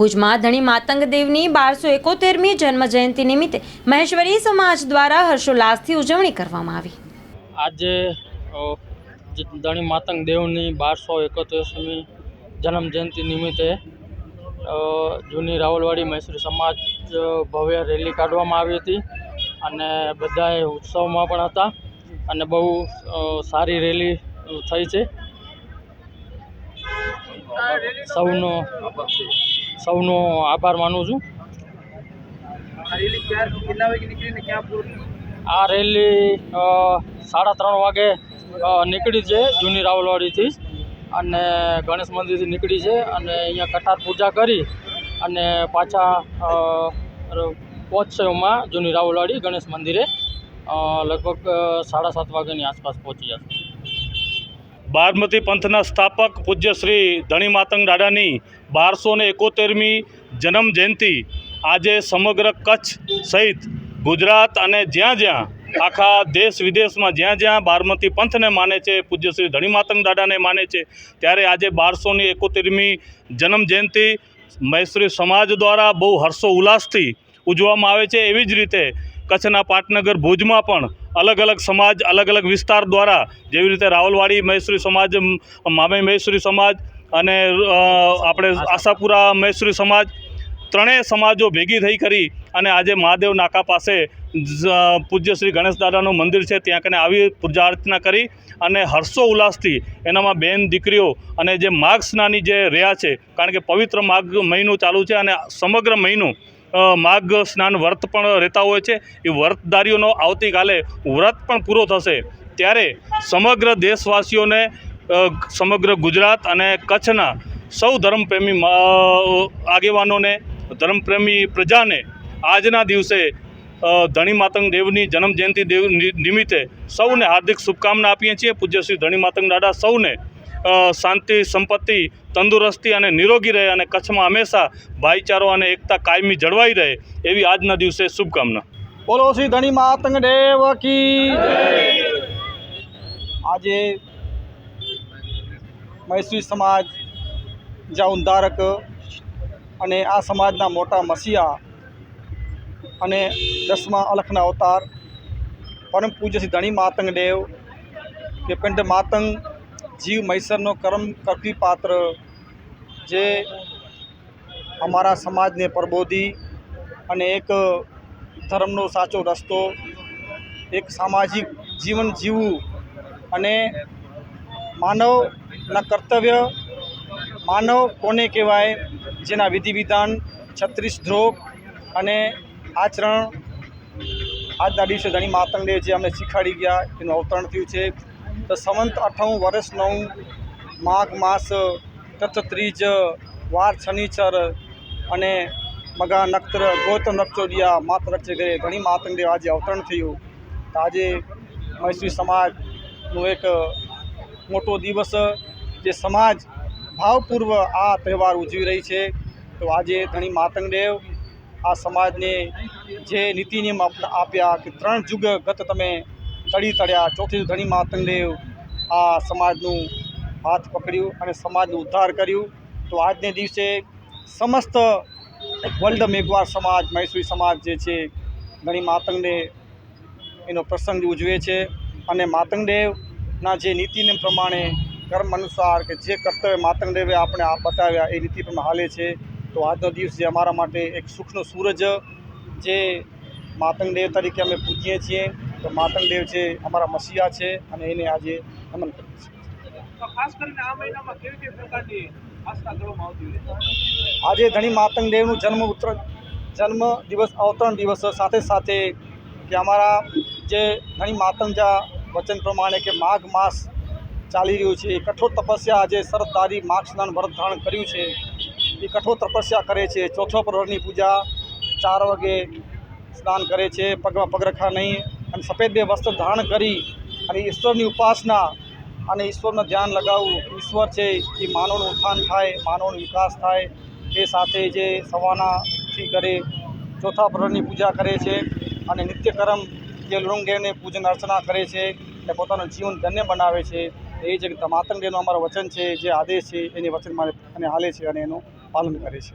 ભુજમાં ધણી માતંગ દેવની બારસો એકોતેરમી જન્મ જયંતિ નિમિત્તે મહેશ્વરી સમાજ દ્વારા હર્ષોલ્લાસથી ઉજવણી કરવામાં આવી. આજે ધણી માતંગ દેવની બારસો એકોતેરમી જન્મ જયંતિ નિમિત્તે જૂની રાવલવાડી મહેશ્વરી સમાજ ભવ્ય રેલી કાઢવામાં આવી હતી અને બધાએ ઉત્સવમાં પણ હતા અને બહુ સારી રેલી થઈ છે. સૌનો સૌનો આભાર માનું છું. આ રેલી સાડા ત્રણ વાગે નીકળી છે જૂની રાવલવાડીથી. અને ગણેશ મંદિરથી નીકળી છે અને અહીંયા કઠાર પૂજા કરી અને પાછા પહોંચશેમાં જૂની રાવલવાડી ગણેશ મંદિરે લગભગ સાડા સાત વાગ્યાની આસપાસ પહોંચી જશે બારમતી પંથના સ્થાપક પૂજ્ય શ્રી ધણી માતંગ દાદાની બારસો ને એકોતેરમી જન્મ જયંતિ આજે સમગ્ર કચ્છ સહિત ગુજરાત અને જ્યાં જ્યાં, આખા દેશ વિદેશમાં જ્યાં જ્યાં બારમતી પંથને માને છે, પૂજ્ય શ્રી ધણી માતંગ દાદાને માને છે, ત્યારે આજે બારસોની એકોતેરમી જન્મ જયંતિ મૈસૂરી સમાજ દ્વારા બહુ હર્ષો ઉલ્લાસથી ઉજવવામાં આવે છે. એવી જ રીતે કચ્છના પાટનગર ભુજમાં પણ અલગ અલગ સમાજ, અલગ અલગ વિસ્તાર દ્વારા જેવી રીતે રાવલવાડી મહેસૂરી સમાજ મામે મહેસૂરી સમાજ અને આપણે આશાપુરા મહેસૂરી સમાજ ત્રણેય સમાજો ભેગી થઈ કરી અને આજે મહાદેવ નાકા પાસે પૂજ્ય શ્રી ગણેશ દાદાનું મંદિર છે, ત્યાં કને આવી પૂજા અર્ચના કરી અને હર્ષો ઉલ્લાસથી એનામાં બેન દીકરીઓ અને જે માઘ સ્નાની જે રહ્યા છે, કારણ કે પવિત્ર માઘ મહિનો ચાલુ છે અને સમગ્ર મહિનો માઘ સ્નાન વ્રત પણ રહેતા હોય છે. એ વ્રતધારીઓનો આવતીકાલે વ્રત પણ પૂરો થશે. ત્યારે સમગ્ર દેશવાસીઓને સમગ્ર ગુજરાત અને કચ્છના સૌ ધર્મપ્રેમી આગેવાનોને, ધર્મપ્રેમી પ્રજાને આજના દિવસે ધણી માતંગ દેવની જન્મજયંતિ દેવ નિમિત્તે સૌને હાર્દિક શુભકામના આપીએ છીએ. પૂજ્ય શ્રી ધણી માતંગ દાદા સૌને શાંતિ, સંપત્તિ, તંદુરસ્તી અને નિરોગી રહે અને કચ્છમાં હંમેશા ભાઈચારો અને એકતા કાયમી જળવાઈ રહે એવી આજના દિવસે શુભકામના. બોલો શ્રી ધણી માતંગ દેવ કી આજે મૈસૂરી સમાજ જ્યાં ધારક અને આ સમાજના મોટા મસીહા અને દસમા અલખના અવતાર પરમ પૂજ્ય શ્રી ધણી માતંગ દેવ કે પિંડ માતંગ જીવ મૈસરનો કર્મ કરતી પાત્ર જે અમારા સમાજને પ્રબોધી અને એક ધર્મનો સાચો રસ્તો, એક સામાજિક જીવન જીવવું અને માનવના કર્તવ્ય, માનવ કોને કહેવાય, જેના વિધિ વિધાન છત્રીસ ધ્રોગ અને આચરણ આજના દિવસે ધણી માતંગદેવ જે અમને શીખવાડી ગયા, એનું અવતરણ થયું છે. તો સંવંત અઠાણું વર્ષ નવ માઘ માસ તત ત્રીજ વાર શનિચર અને મગા નક્ષત્ર ગોત નક્ષોડિયા માત્ર રક્ષે ઘરે. ઘણી માતંગદેવ આજે અવતરણ થયું. તો આજે મૈસૂરી સમાજનો એક મોટો દિવસ જે સમાજ ભાવપૂર્વ આ તહેવાર ઉજવી રહી છે. તો આજે ધણી માતંગદેવ આ સમાજને જે નીતિ નિયમ આપ્યા કે ત્રણ જુગ ગત તમે તળી તળ્યા ચોથી ધણી માતંગદેવ આ સમાજનું હાથ પકડ્યું અને સમાજનું ઉદ્ધાર કર્યું. તો આજને દિવસે સમસ્ત વર્લ્ડ મેઘવાર સમાજ મૈસૂરી સમાજ જે છે ઘણી માતંગને એનો પ્રસંગ ઉજવે છે. અને માતંગદેવના જે નીતિને પ્રમાણે કર્મ અનુસાર કે જે કર્તવ્ય માતંગદેવે આપણે આ બતાવ્યા એ નીતિ પ્રમાણે હાલે છે. તો આજનો દિવસ જે અમારા માટે એક સુખનો સૂરજ જે માતંગદેવ તરીકે અમે પૂજીએ છીએ. તો માતંગદેવ છે અમારા મસીહા છે અને એને આજે નમન કરીએ છીએ. ખાસ કરીને આ મહિનામાં કેવી કેવી પ્રકારની આસ્થા કરવામાં આવતી હોય છે? આજે ધણી માતંગ દેવનું જન્મ ઉત્તર જન્મ દિવસ અવતરણ દિવસ સાથે સાથે કે અમારા જે ઘણી માતંગજા વચન પ્રમાણે કે માઘ માસ ચાલી રહ્યું છે એ કઠોર તપસ્યા આજે સરદારી માઘ સ્નાન વ્રત ધારણ કર્યું છે. એ કઠોર તપસ્યા કરે છે ચોથો પ્રહરની પૂજા ચાર વાગે સ્નાન કરે છે પગમાં પગરખા નહીં અને સફેદ બે વસ્ત્ર ધારણ કરી અને ઈશ્વરની ઉપાસના અને ઈશ્વરનું ધ્યાન લગાવવું. ઈશ્વર છે એ માનવનું ઉત્થાન થાય, માનવનો વિકાસ થાય. એ સાથે જે સવાનાથી કરે, ચોથા પ્રહરની પૂજા કરે છે અને નિત્યકર્મ જે લુણદેવને પૂજન અર્ચના કરે છે અને પોતાનું જીવન ધન્ય બનાવે છે. એ જ માતંગદેવનું અમારું વચન છે, જે આદેશ છે, એની વચન અને હાલે છે અને એનું પાલન કરે છે.